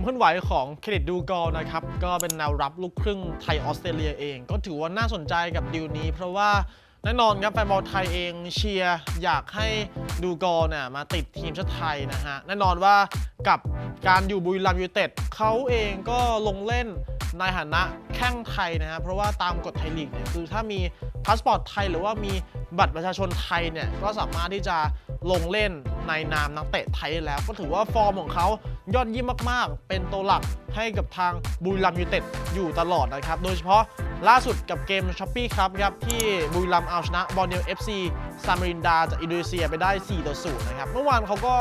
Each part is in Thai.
ความเคลื่อนไหวของเครดิตดูกอลนะครับ ก็เป็นแนวรับลูกครึ่งไทยออสเตรเลียเอง ก็ถือว่าน่าสนใจกับดีลนี้ เพราะว่าแน่นอนครับแฟนบอลไทยเองเชียร์อยากให้ดูกอลเนี่ยมาติดทีมชาติไทยนะฮะ แน่นอนว่ากับการอยู่บุรีรัมย์ยูเต็ดเขาเองก็ลงเล่น ในฐานะแข้งไทยนะฮะเพราะว่าตามกฎไทยลีกเนี่ยคือถ้ามีพาสปอร์ตไทยหรือว่ามีบัตรประชาชนไทยเนี่ยก็สามารถที่จะลงเล่นในนามนักเตะไทยแล้ว ก็ถือว่าฟอร์มของเขายอดเยี่ยมมาก ๆ เป็นตัวหลักให้กับทางบุรีรัมยูเต็ดอยู่ตลอดนะครับ โดยเฉพาะล่าสุดกับเกมช้อปปี้ครับครับ ที่บุรีรัมเอาชนะบอลเนลเอฟซีซามารินดาจากอินโดนีเซียไปได้ 4 ต่อ 0 นะครับ เมื่อวานเขาก็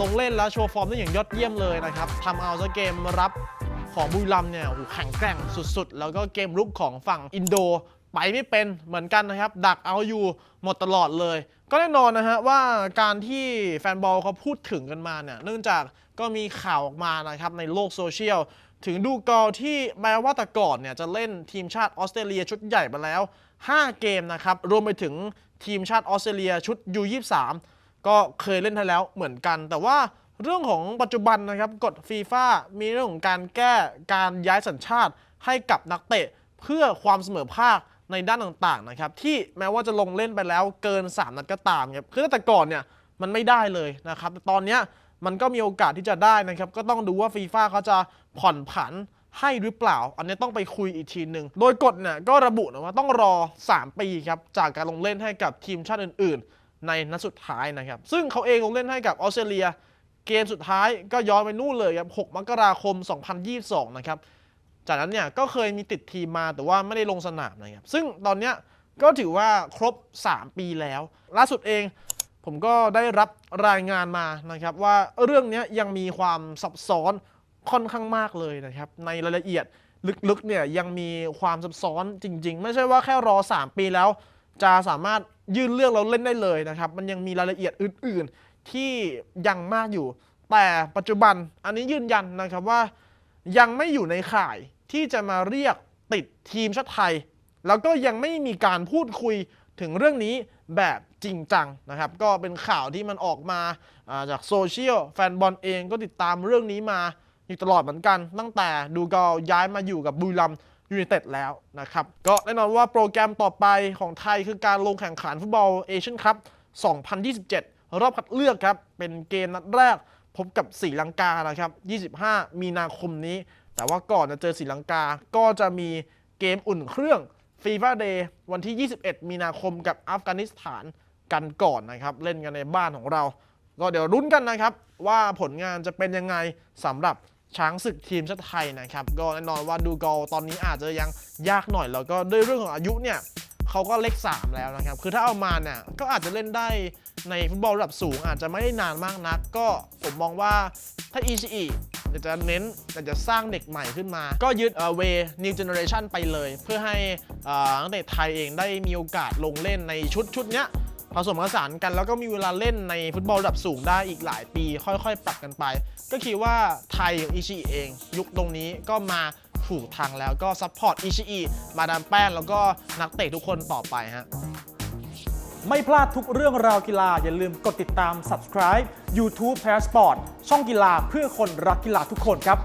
ลงเล่นแล้วโชว์ฟอร์มได้อย่างยอดเยี่ยมเลยนะครับทำเอาซะเกมรับ ของบุรีรัมย์เนี่ยโอ้โหแข็งแกร่งสุดๆ แล้วก็เกมรุกของฝั่งอินโดไปไม่เป็นเหมือนกันนะครับ ดักเอาอยู่หมดตลอดเลย ก็แน่นอนนะฮะว่าการที่แฟนบอลเขาพูดถึงกันมาเนี่ยเนื่องจากก็มีข่าวออกมานะครับในโลกโซเชียลถึงดูกอลที่แม้ว่าแต่ก่อนเนี่ยจะเล่นทีมชาติออสเตรเลียชุดใหญ่มาแล้ว 5 เกมนะครับ รวมไปถึงทีมชาติออสเตรเลียชุด U23 ก็เคยเล่นให้แล้วเหมือนกัน แต่ว่า เรื่องของปัจจุบันนะครับกฎฟีฟ่ามีเรื่องของการแก้การย้ายสัญชาติให้กับนักเตะเพื่อความเสมอภาคในด้านต่างๆนะครับที่แม้ว่าจะลงเล่นไปแล้วเกิน 3 นัดก็ตามครับคือแต่ก่อนเนี่ยมันไม่ได้เลยนะครับแต่ตอนเนี้ยมันก็มีโอกาสที่จะได้นะครับ ก็ต้องดูว่าฟีฟ่าเขาจะผ่อนผันให้หรือเปล่า อันนี้ต้องไปคุยอีกทีหนึ่ง โดยกฎเนี่ยก็ระบุนะว่าต้องรอ 3 ปีครับ จากการลงเล่นให้กับทีมชาติอื่น ๆ ในนัดสุดท้ายนะครับ ซึ่งเขาเองลงเล่นให้กับออสเตรเลีย เกมสุดท้ายก็ย้อนไปนู่นเลยครับ 6 มกราคม 2022 นะครับ จากนั้นเนี่ยก็เคยมีติดทีมมาแต่ว่าไม่ได้ลงสนามนะครับ ซึ่งตอนเนี้ยก็ถือว่าครบ 3 ปีแล้ว ล่าสุดเองผมก็ได้รับรายงานมานะครับว่าเรื่องนี้ยยังมีความซับซ้อนค่อนข้างมากเลยนะครับ ในรายละเอียดลึกๆเนี่ยยังมีความซับซ้อนจริง ๆ ไม่ใช่ว่าแค่รอ 3 ปีแล้ว จะสามารถยื่นเรื่องเราเล่นได้เลยนะครับ มันยังมีรายละเอียดอื่น ๆ ที่ยังมากอยู่ แต่ปัจจุบันอันนี้ยืนยันนะครับว่า ยังไม่อยู่ในข่ายที่จะมาเรียกติดทีมชาติไทย แล้วก็ยังไม่มีการพูดคุยถึงเรื่องนี้แบบจริงจังนะครับ ก็เป็นข่าวที่มันออกมาจากโซเชียลแฟนบอลเองก็ติดตามเรื่องนี้มาอยู่ตลอดเหมือนกัน ตั้งแต่ดูกอย้ายมาอยู่กับบุรีรัมย์ยูไนเต็ดแล้วนะครับ ก็แน่นอนว่าโปรแกรมต่อไปของไทยคือการลงแข่งขันฟุตบอลเอเชียนคัพ2027 รอบคัดเลือกครับ เป็นเกมนัดแรกพบกับศรีลังกานะครับ 25 มีนาคมนี้ แต่ว่าก่อนจะเจอศรีลังกา ก็จะมีเกมอุ่นเครื่องฟีฟ่าเดย์วันที่ 21 มีนาคมกับอัฟกานิสถานกันก่อนนะครับ เล่นกันในบ้านของเรา ก็เดี๋ยวรุ้นกันนะครับ ว่าผลงานจะเป็นยังไงสำหรับช้างศึกทีมชาติไทยนะครับ ก็แน่นอนว่าดูกอลตอนนี้อาจจะยังยากหน่อยแล้วก็ด้วยเรื่องของอายุเนี่ย เขาก็เลข 3 แล้วนะครับ คือถ้าเอามาเนี่ยก็อาจจะเล่นได้ในฟุตบอลระดับสูง อาจจะไม่ได้นานมากนัก ก็ผมมองว่าถ้าอีชีอยากจะเน้นอยากจะสร้างเด็กใหม่ขึ้นมา ก็ยึดเอ่อเว new generation ไปเลย เพื่อให้เอ่อนักเตะไทยเองได้มีโอกาสลงเล่นในชุดชุดเนี้ยผสมผสานกันแล้วก็มีเวลาเล่นในฟุตบอลระดับสูงได้อีกหลายปี ค่อยๆ ปรับกันไป ก็คิดว่าไทยอย่างอิชิเอง ยุคตรงนี้ก็มา ถูกทางแล้วก็ซัพพอร์ตอิชิอิมาดามแป้งแล้วก็นักเตะทุกคนต่อไปฮะไม่พลาดทุกเรื่องราวกีฬาอย่าลืมกดติดตาม subscribe YouTube Passport ช่องกีฬาเพื่อคนรักกีฬาทุกคนครับ